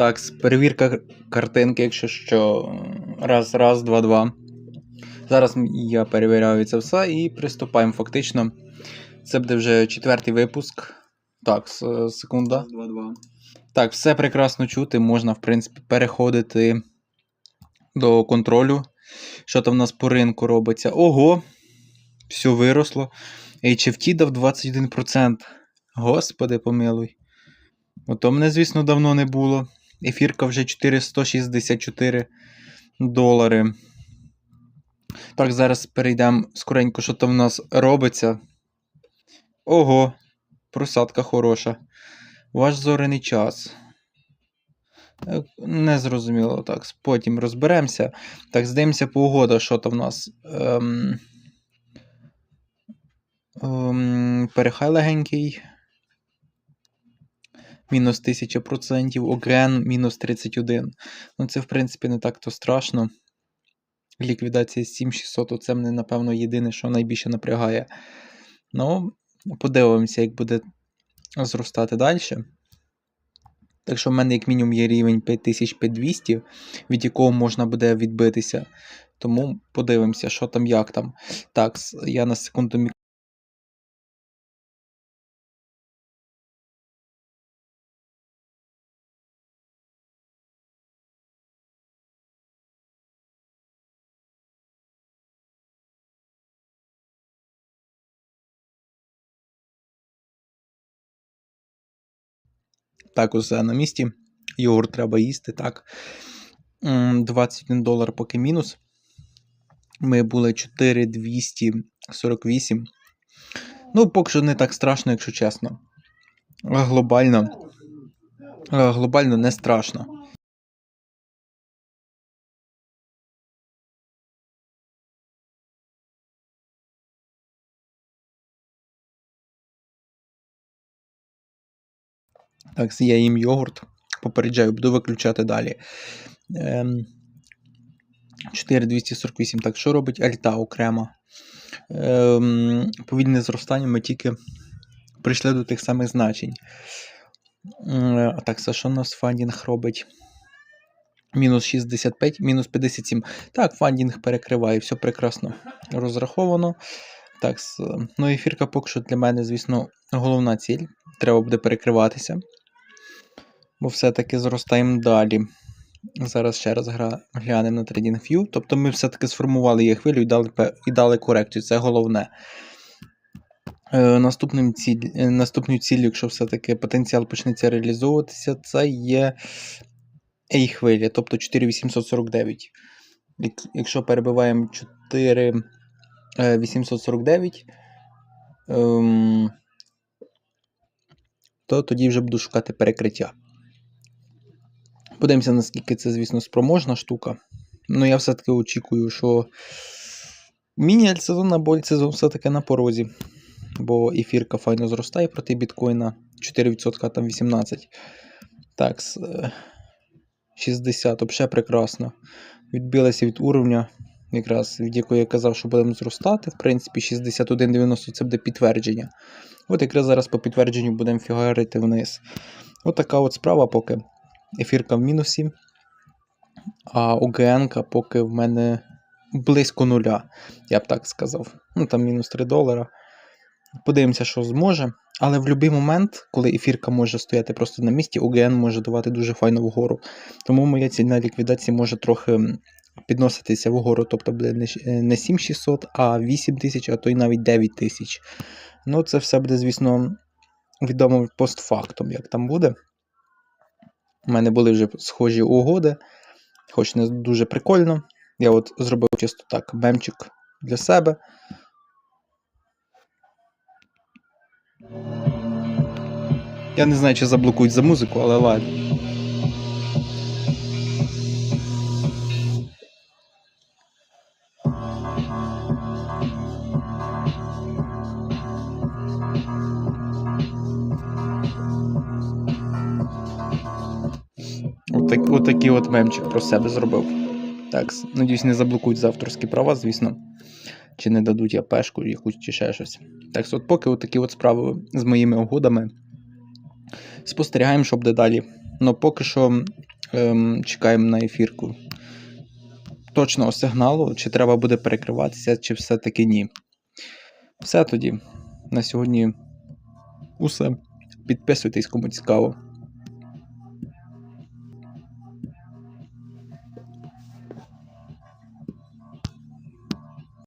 Так, перевірка картинки, якщо що. Раз, раз, два, два. Зараз я перевіряю це все і приступаємо фактично. Це буде вже четвертий випуск. Так, секунда. Так, все прекрасно чути, можна, в принципі, переходити до контролю. Що там в нас по ринку робиться? Ого! Все виросло. HFT дав 21%. Господи помилуй. Ото мене, звісно, давно не було. Ефірка вже 464 долари. Так, зараз перейдемо скоренько, що там в нас робиться. Ого, просадка хороша. Ваш зоряний час. Е, Не зрозуміло так. Потім розберемося. Так, здивимося погода, що там в нас. Ем... Ем... Перехай легенький. Мінус 1000%, Оген мінус 31. Ну, це, в принципі, не так то страшно. Ліквідація 7600, оце мене, напевно, єдине, що найбільше напрягає. Ну, подивимося, як буде зростати далі. Так що в мене, як мінімум, є рівень 5500, від якого можна буде відбитися. Тому подивимося, що там, як там. Так, я на секунду мік- Так, усе на місці. Йогурт треба їсти, так. 21 долар поки мінус. Ми були 4248. Ну, поки що не так страшно, якщо чесно. Глобально. Глобально не страшно. Так, я їм йогурт. Попереджаю, буду виключати далі. Ем, 4248. Так, що робить Альта окремо? Ем, повільне зростання ми тільки прийшли до тих самих значень. А так, що у нас фандінг робить? Мінус 65, мінус 57. Так, фандінг перекриває, все прекрасно розраховано. Так, ну ефірка поки що для мене, звісно, головна ціль. Треба буде перекриватися. Бо все-таки зростаємо далі. Зараз ще раз глянемо на TradingView. Тобто ми все-таки сформували її хвилю і дали, і дали корекцію. Це головне. Е, наступним ціль, е, наступною ціллю, якщо все-таки потенціал почнеться реалізовуватися, це є A хвиля, тобто 4849. Якщо перебиваємо 4849, ем, то тоді вже буду шукати перекриття. Подивимося, наскільки це, звісно, спроможна штука. Ну, я все-таки очікую, що міні-альтсезон або альтсезон все-таки на порозі. Бо ефірка файно зростає проти біткоїна 4%, там 18%. Так, с- е, 60, взагалі прекрасно. Відбилася від уровня, якраз від якого я казав, що будемо зростати. В принципі, 61,90 це буде підтвердження. От якраз зараз по підтвердженню будемо фігарити вниз. От така от справа поки. Ефірка в мінусі. А ОГН поки в мене близько нуля, я б так сказав. Ну там мінус 3 долара. Подивимося, що зможе. Але в будь-який момент, коли ефірка може стояти просто на місці, ОГН може давати дуже файно вгору. Тому моя ціль на ліквідації може трохи підноситися вгору. Тобто буде не щ- е, не 7600, а 8000, а то й навіть 9000. Ну, це все буде, звісно, відомо постфактум, як там буде. У мене були вже схожі угоди, хоч не дуже прикольно. Я от зробив чисто так мемчик для себе. Я не знаю, чи заблокують за музику, але ладно. Отак, отакий от мемчик про себе зробив. Так, надіюсь, не заблокують за авторські права, звісно. Чи не дадуть я пешку якусь чи ще щось. Так, от поки от такі от справи з моїми угодами. Спостерігаємо, що буде далі. Ну, поки що Ем, чекаємо на ефірку точного сигналу, чи треба буде перекриватися, чи все-таки ні. Все тоді. На сьогодні усе. Підписуйтесь, кому цікаво.